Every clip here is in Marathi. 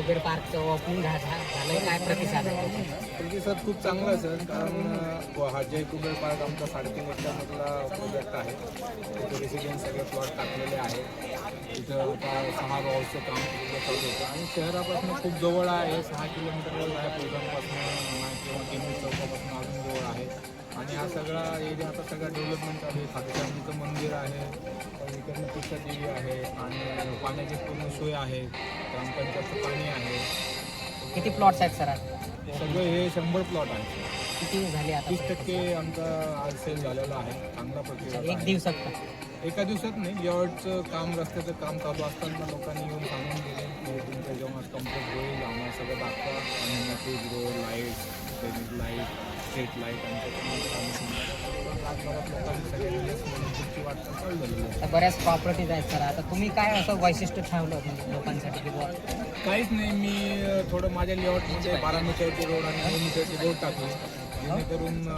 कुबेर पार्कचं ओपनिंग झालं काय प्रतिसाद प्रतिसाद खूप चांगला आहे सर. कारण हा जय कुबेर पार्क आमचा साडेतीन एकरमधला प्रोजेक्ट आहे. तिथे रेसिडेन्स सगळे प्लॉट टाकलेले आहे तिथं आता सहा गावचं काम चालू होतं. आणि शहरापासून खूप जवळ आहे. सहा किलोमीटरवर आहे. प्रोग्रामपासून किंवा केंद्र चौकापासून अजून जवळ आहे. आणि हा सगळा एरिया आता सगळा डेव्हलपमेंट चालू आहे. खातेचांदीचं मंदिर आहे इकडनं पुष्पा देवी आहे आणि पाण्याची पूर्ण सोय आहे. ग्रामपंचायतचं पाणी आहे. किती प्लॉट्स आहेत सर? सगळं हे शंभर प्लॉट आहे किती झाले आता? तीस टक्के आमचा आज सेल झालेला आहे. चांगला प्रतिसाद एक आहे. दिवसात का? एका दिवसात नाही. लेआउटचं काम रस्त्याचं काम चालू असताना लोकांनी येऊन सांगून गेले की तुमच्या जेव्हा कंप्लीट होईल. आम्हाला सगळं दाखवा. आणि नक्कीच road light light street light आता बऱ्याच प्रॉपर्टीज आहेत सर. आता तुम्ही काय असं वैशिष्ट्य ठेवलं म्हणजे लोकांसाठी की बुवा काहीच नाही. मी थोडं माझ्या लेआउटमध्ये बारा मीटरचे रोड आणि नऊ मीटरचे रोड टाकले. जेणेकरून अ,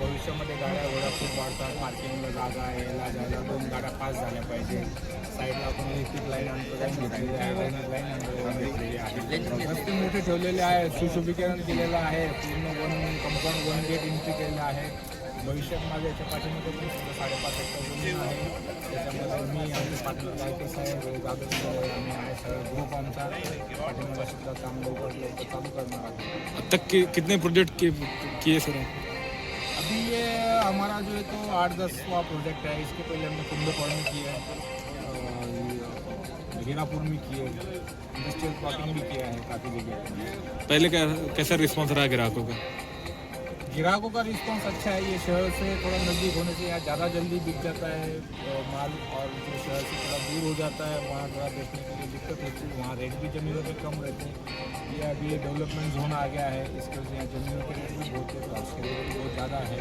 भविष्यामध्ये गाड्या घोड्या खूप वाढतात. पार्किंगला जागा आहे. यायला जायला दोन गाड्या पास झाल्या पाहिजे. साईडला आपण इलेक्ट्रिक लाईन आणतो. लाईन घेतलेली आहे. लाईन घेतलेली आहे. रस्ते मोठे ठेवलेले आहे सुशोभीकरण केलेलं आहे. पूर्ण वन गेट एंट्री केलेलं आहे. भविष्यात माझ्या याच्या पाठीमध्ये पण सुद्धा साडेपाच एकर ज़मीन आहे. त्याच्यामध्ये मी आमचे साहेब जाधव आम्ही आहे सगळं ग्रुप आमचा. सुद्धा काम लवकर लवकर चालू करणार आहे अब तक के कितने प्रोजेक्ट किए सर? अभी ये हमारा जो है तो आठ दसवा प्रोजेक्ट है. इसके पहले हमने कुंभकोण में किया है और हीरापुर में किए इंडस्ट्रियल प्लॉटिंग भी किया है काफ़ी जगह पहले कैसा रिस्पॉन्स रहा ग्राहकों का? ग्राहकों का रिस्पांस अच्छा है ये शहर से थोड़ा नज़दीक होने से यहाँ ज़्यादा जल्दी बिक जाता है अ, माल और जो शहर से थोड़ा दूर हो जाता है वहाँ थोड़ा बेचने के लिए दिक्कत होती है वहाँ रेट भी ज़मीनों पर कम रहते हैं। ये अभी डेवलपमेंट जोन आ गया है इसके वजह से यहाँ ज़मीनों के रेट भी बहुत है उसके रेट बहुत ज़्यादा है।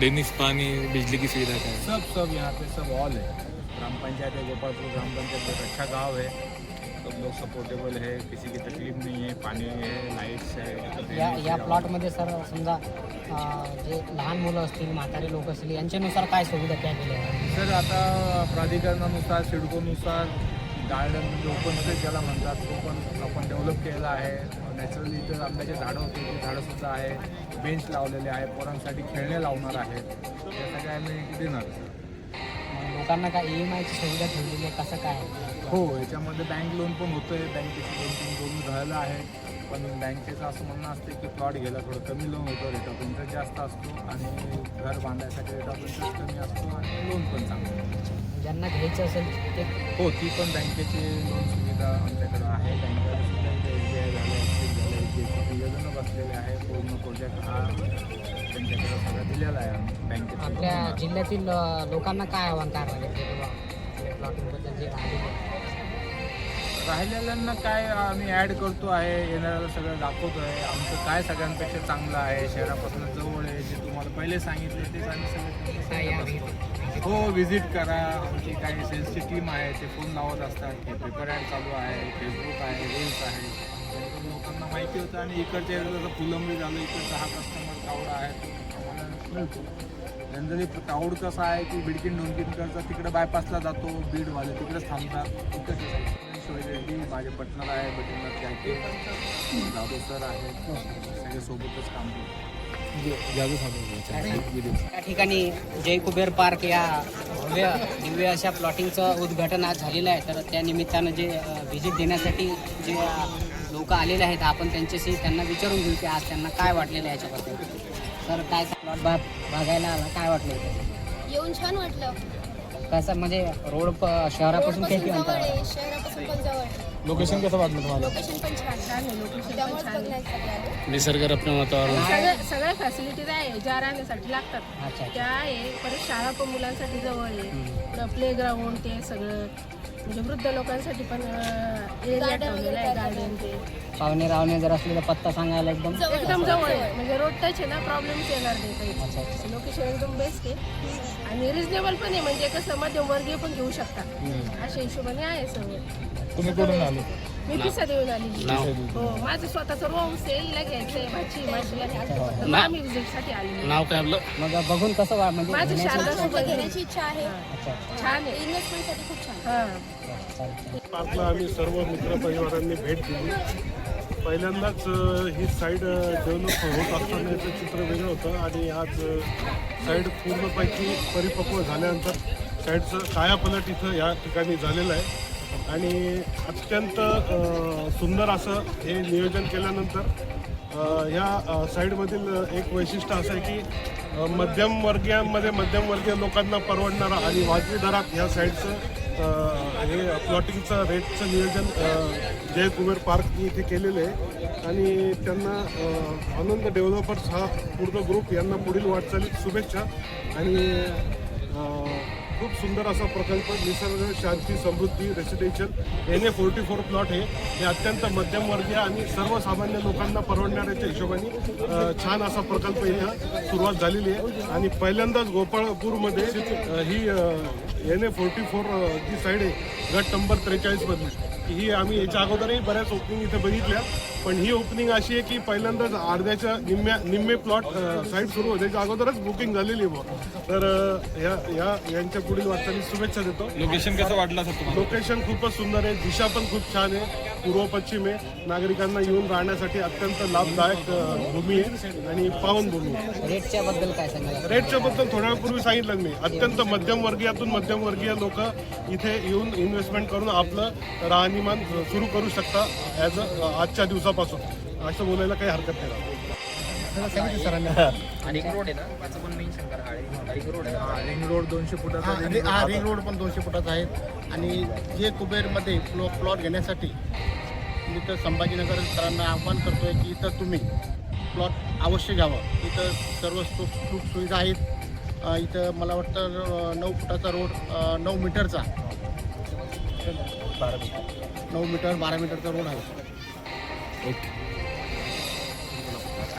दैनिक पानी बिजली की सुविधा का सब सब यहाँ पे सब ऑल है। ग्राम पंचायत है गोपालपुर ग्राम पंचायत बहुत अच्छा गाँव है। सब लोग सपोर्टेबल है किसी की तकलीफ नहीं है पानी है लाइट्स है या या प्लॉटमध्ये सर समजा अं, जे लहान मुलं असतील म्हातारे लोक असतील यांच्यानुसार काय सुविधा त्या केल्या? आहेत? सर आता प्राधिकरणानुसार सिडकोनुसार गार्डन म्हणजे ओपन स्पेस ज्याला म्हणतात तो पण आपण डेव्हलप केलेला आहे. नॅचरली इथं आंब्याचे झाडं होते ते झाडंसुद्धा आहे. बेंच लावलेले आहे पोरांसाठी खेळणे लावणार आहेत त्या सगळ्या आम्ही देणार लोकांना काय ई एम आयची सुविधा ठेवलेली आहे कसं काय? हो याच्यामध्ये बँक लोन पण होतं आहे बँकेची दोन तीन लोन झालेलं आहे पण बँकेचं असं म्हणणं असते की प्लॉट घ्यायला थोडं कमी लोन होतं रेट ऑफ इंटरेस्ट जास्त असतो आणि घर बांधायसाठी रेट ऑफ इंटरेस्ट कमी असतो आणि लोन पण चांगलं. ज्यांना घ्यायचं असेल ते हो ती पण बँकेची लोन सुविधा आमच्याकडे आहे बँकेला सुद्धा एस बी आय झालं ॲक्सिस झालं एच डी एफ सी योजना बसलेले आहे पूर्ण प्रोजेक्ट हा त्यांच्याकडे सगळं दिलेला आहे आपल्या जिल्ह्यातील लोकांना काय आव्हान काय? राहिलेल्यांना काय आम्ही ॲड करतो आहे येणाऱ्याला सगळं दाखवतो आहे आमचं काय सगळ्यांपेक्षा चांगलं आहे? शहरापासून जवळ आहे जे तुम्हाला पहिले सांगितले तेच आम्ही सगळं. हो व्हिजिट करा. आमची काही सेल्सची टीम आहे ते फोन लावत असतात की पेपर ॲड चालू आहे फेसबुक आहे रील्स आहे. लोकांना माहिती होतं आणि इकडच्या जसं फुलंबरी झालं इकडचा हा कस्टमर कावडा आहे. मिळतो जनरली ताऊड कसं आहे की बिडकीन डोंकीनकडचा तिकडे बायपासला जातो बीडवाले तिकडेच थांबतात. रेड्डी माझे पटणार आहे गायके जाधव सर आहेत सगळे सोबतच काम करतो या ठिकाणी जय कुबेर पार्क या भव्य दिव्य अशा प्लॉटिंगचं उद्घाटन आज झालेलं आहे. तर त्या निमित्तानं जे व्हिजिट देण्यासाठी जे लोक आलेले आहेत आपण त्यांच्याशी त्यांना विचारून घेऊ की आज त्यांना काय वाटलेलं आहे याच्याबद्दल. तर काय प्लॉट बा बघायला आला काय वाटलं इथे? येऊन छान वाटलं. कसं म्हणजे रोड प- शहरापासून रोडपासून किती जवळ अंतर आहे? आहे शहरापासून पण जवळ आहे. लोकेशन कसं वाटलं तुम्हाला? लोकेशन पण छान. छान आहे लोकेशन त्यामुळेच बघण्यासाठी आलो. निसर्गरम्य वातावरण. सगळ्या सगळ्या फॅसिलिटीज आहे ज्या राहण्यासाठी लागतात. अच्छा त्या आहे परत शाळा पण मुलांसाठी जवळ आहे. प्ले ग्राउंड ते सगळं. म्हणजे वृद्ध लोकांसाठी पण एरिया Garden ठेवलेला आहे वगैरे गार्डन ते पाहुणे रावणे जर असले तर पत्ता सांगायला एकदम. एकदम जवळ आहे. म्हणजे रोड टच आहे ना प्रॉब्लेम्स येणार नाही अच्छा काही अच्छा लोकेशन एकदम बेस्ट आहे. आणि रिजनेबल पण आहे म्हणजे कसं मध्यमवर्गीय पण घेऊ शकता. अशा हिशोबाने आहे सगळं. तुम्ही कुठून आले? मी पिसा देऊन आली. हो माझं स्वतःचं रोम सेलला घ्यायचंय भाजी माशीला घ्यायचं आम्ही विजिटसाठी आली नाव काय आपलं? मग बघून कसं वा म्हणजे माझं घेण्याची- शारदा माझं घेण्याची इच्छा आहे. अच्छा अच्छा. छान आहे. इन्व्हेस्टमेंटसाठी खूप छान. हा. चालेल पार्कला आम्ही सर्व मित्रपरिवारांनी भेट दिली. पहिल्यांदाच अ, ही साईड डेव्हलप होत असतानाचं चित्र वेगळं होतं आणि आज साईड पूर्णपैकी परिपक्व झाल्यानंतर साईडचं कायापलट इथं या ठिकाणी झालेलं आहे. आणि अत्यंत सुंदर असं हे नियोजन केल्यानंतर ह्या साईडमधील एक वैशिष्ट्य असं आहे की मध्यमवर्गीयांमध्ये मध्यमवर्गीय लोकांना परवडणारा आणि वाजवी दरात ह्या साईडचं हे प्लॉटिंगचं रेटचं नियोजन जय कुबेर पार्क इथे केलेलं आहे. आणि त्यांना आनंद डेव्हलपर्स हा पूर्ण ग्रुप यांना पुढील वाटचालीत शुभेच्छा. आणि खूप सुंदर असा प्रकल्प निसर्ग शांती समृद्धी residential N A forty four plot हे हे अत्यंत मध्यमवर्गीय आणि सर्वसामान्य लोकांना परवडणाऱ्याच्या हिशोबाने छान असा प्रकल्प इथं सुरुवात झालेली आहे. आणि पहिल्यांदाच गोपाळपूरमध्ये ही एन ए फोर्टी फोर जी साईड आहे गट नंबर त्रेचाळीसमधली. ही आम्ही याच्या अगोदरही बऱ्याच ओपनिंग इथे बघितल्या. पण ही ओपनिंग अशी आहे की पहिल्यांदाच अर्ध्याच्या निम्म्या निम्मे प्लॉट साईड सुरू होत्याच्या अगोदरच बुकिंग झालेली आहे. तर अ, या या यांच्या पुढील वाटचाली शुभेच्छा देतो. लोकेशन कसं वाटलं सर तुम्हाला? लोकेशन खूपच सुंदर आहे. दिशा पण खूप छान आहे. पूर्व पश्चिम आहे. नागरिकांना येऊन राहण्यासाठी अत्यंत लाभदायक भूमी आहे आणि पावन भूमी आहे. रेटच्या बद्दल काय सांगाल? रेटच्या बद्दल थोड्या वेळपूर्वी सांगितलं मी. अत्यंत मध्यम वर्गीयातून मध्यम वर्गीय लोक इथे येऊन इन्व्हेस्टमेंट करून आपलं राहणीमान सुरू करू शकता ॲज अ आजच्या दिवसापासून. असं बोलायला काही हरकत नाही. हा, रिंग रोड दोनशे फुटाचा हा रिंग रोड हा रिंग रोड पण दोनशे फुटाचा आहे. आणि जे कुबेरमध्ये प्लॉ प्लॉट घेण्यासाठी मी तर संभाजीनगरकरांना आव्हान करतोय की इथं तुम्ही प्लॉट अवश्य घ्यावं. इथं सर्व सुख सुख सुविधा आहेत. इथं मला वाटतं नऊ फुटाचा रोड नऊ मीटरचा. नऊ मीटर बारा मीटरचा रोड आहे. Okay.